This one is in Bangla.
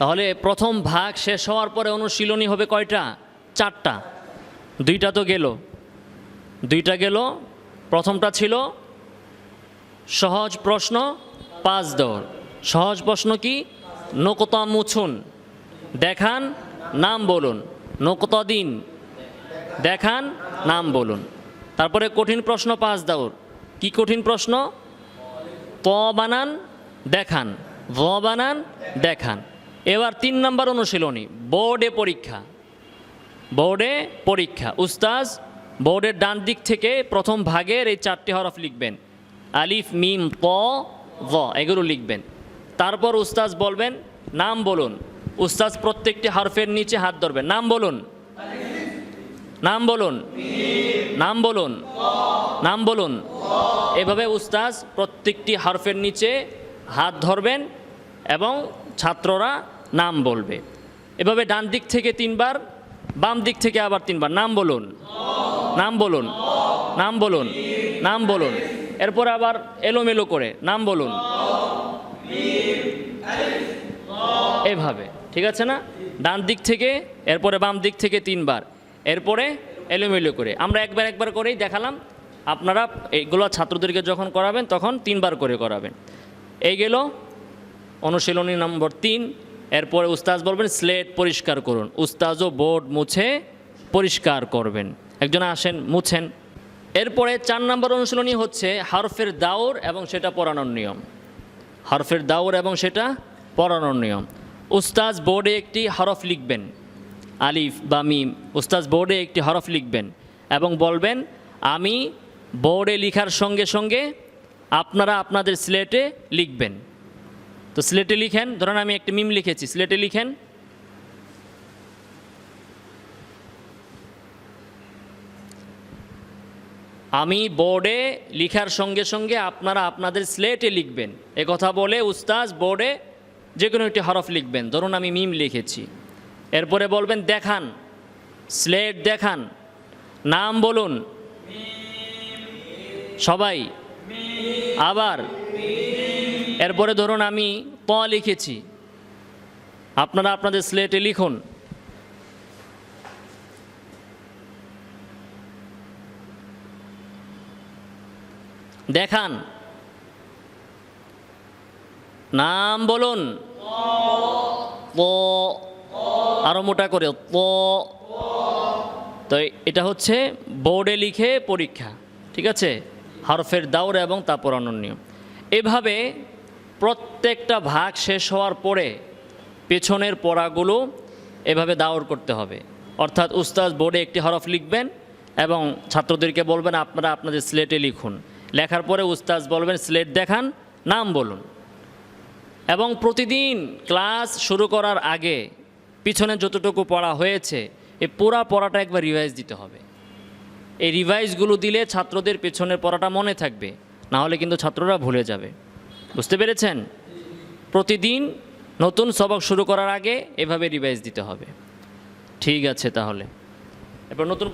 তাহলে প্রথম ভাগ শেষ হওয়ার পরে অনুশীলনী হবে কয়টা? চারটা। দুইটা তো গেল। দুইটা গেল। প্রথমটা ছিল সহজ প্রশ্ন, পাঁচ দৌড়। সহজ প্রশ্ন কি? নকতা মুছুন। দেখান, নাম বলুন। নকতা দিন। দেখান, নাম বলুন। তারপরে কঠিন প্রশ্ন, পাঁচ দৌড়। কি কঠিন প্রশ্ন? ত বানান, দেখান। ভ বানান, দেখান। এবার তিন নম্বর অনুশীলনী, বোর্ডে পরীক্ষা। বোর্ডে পরীক্ষা। উস্তাজ, বোর্ডের ডান দিক থেকে প্রথম ভাগের এই চারটি হরফ লিখবেন। আলিফ, মিম ত ভ এগুলো লিখবেন। তারপর উস্তাজ বলবেন, নাম বলুন। উস্তাজ প্রত্যেকটি হরফের নিচে হাত ধরবেন। নাম বলুন। নাম বলুন। নাম বলুন। নাম বলুন। এভাবে উস্তাজ প্রত্যেকটি হরফের নিচে হাত ধরবেন এবং ছাত্ররা নাম বলবে। এভাবে ডান দিক থেকে তিনবার, বাম দিক থেকে আবার তিনবার। নাম বলুন। নাম বলুন। নাম বলুন। নাম বলুন। এরপর আবার এলোমেলো করে। নাম বলুন। এভাবে। ঠিক আছে না? ডান দিক থেকে, এরপরে বাম দিক থেকে তিনবার। এরপরে এলোমেলো করে। আমরা একবার একবার করেই দেখালাম। আপনারা এইগুলো ছাত্রদেরকে যখন করাবেন, তখন তিনবার করে করাবেন। এই গেল অনুশীলনী নম্বর তিন। এরপরে উস্তাজ বলবেন, স্লেট পরিষ্কার করুন। উস্তাজও বোর্ড মুছে পরিষ্কার করবেন। একজন আসেন, মুছেন। এরপরে চার নম্বর অনুশীলনী হচ্ছে হারফের দাওর এবং সেটা পড়ানোর নিয়ম। হারফের দাওর এবং সেটা পড়ানোর নিয়ম। উস্তাজ বোর্ডে একটি হরফ লিখবেন, আলিফ বা মিম। উস্তাজ বোর্ডে একটি হরফ লিখবেন এবং বলবেন, আমি বোর্ডে লেখার সঙ্গে সঙ্গে আপনারা আপনাদের স্লেটে লিখবেন। তো স্লেটে লিখেন, ধরেন আমি একটি মিম লিখেছি, স্লেটে লিখেন, আমি বোর্ডে লিখার সঙ্গে সঙ্গে আপনারা আপনাদের স্লেটে লিখবেন। এ কথা বলে উস্তাজ বোর্ডে যে কোনো একটি হরফ লিখবেন। ধরুন আমি মিম লিখেছি। এরপরে বলবেন, দেখান, স্লেট দেখান, নাম বলুন। সবাই, আবার এরপরে ধরুন আমি প লিখেছি। আপনারা আপনাদের স্লেটে লিখুন। দেখান। নাম বলুন। প। আরও মোটা করে। প। তো এটা হচ্ছে বোর্ডে লিখে পরীক্ষা। ঠিক আছে? হরফের দাউর এবং তা পড়ানোর নিয়ম। এভাবে প্রত্যেকটা ভাগ শেষ হওয়ার পরে পেছনের পড়াগুলো এভাবে দাওর করতে হবে। অর্থাৎ উস্তাদ বোর্ডে একটি হরফ লিখবেন এবং ছাত্রদেরকে বলবেন, আপনারা আপনাদের স্লেটে লিখুন। লেখার পরে উস্তাজ বলবেন স্লেট দেখান, নাম বলুন। এবং প্রতিদিন ক্লাস শুরু করার আগে পিছনে যতটুকু পড়া হয়েছে এই পুরা পড়াটা একবার রিভাইজ দিতে হবে। এই রিভাইজগুলো দিলে ছাত্রদের পেছনের পড়াটা মনে থাকবে, না হলে কিন্তু ছাত্ররা ভুলে যাবে। বুঝতে পেরেছেন? প্রতিদিন নতুন সবক শুরু করার আগে এভাবে রিভাইজ দিতে হবে। ঠিক আছে তাহলে। এবার নতুন